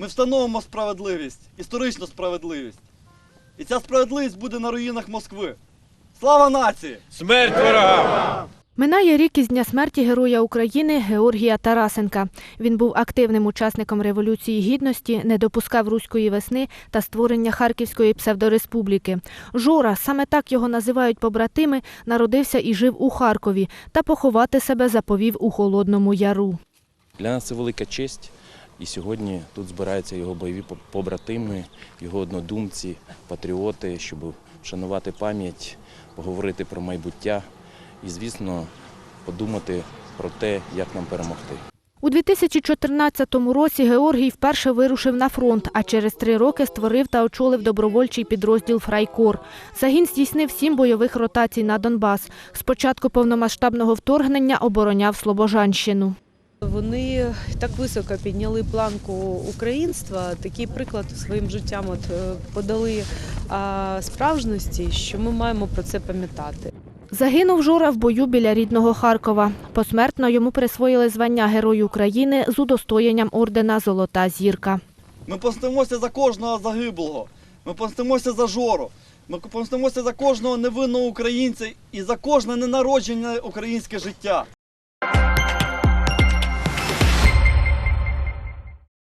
ми встановимо справедливість, історичну справедливість. І ця справедливість буде на руїнах Москви. Слава нації! Смерть ворогам! Минає рік із дня смерті Героя України Георгія Тарасенка. Він був активним учасником Революції Гідності, не допускав руської весни та створення Харківської псевдореспубліки. Жора, саме так його називають побратими, народився і жив у Харкові та поховати себе заповів у Холодному Яру. Для нас це велика честь. І сьогодні тут збираються його бойові побратими, його однодумці, патріоти, щоб вшанувати пам'ять, поговорити про майбуття і, звісно, подумати про те, як нам перемогти. У 2014 році Георгій вперше вирушив на фронт, а через три роки створив та очолив добровольчий підрозділ Фрайкор. Загін здійснив сім бойових ротацій на Донбас. Спочатку повномасштабного вторгнення обороняв Слобожанщину. Вони так високо підняли планку українства, такий приклад своїм життям от е, подали справжності, що ми маємо про це пам'ятати. Загинув Жора в бою біля рідного Харкова. Посмертно йому присвоїли звання Герой України з удостоєнням ордена Золота зірка. Ми помстимося за кожного загиблого. Ми помстимося за Жору. Ми помстимося за кожного невинного українця і за кожне ненароджене українське життя.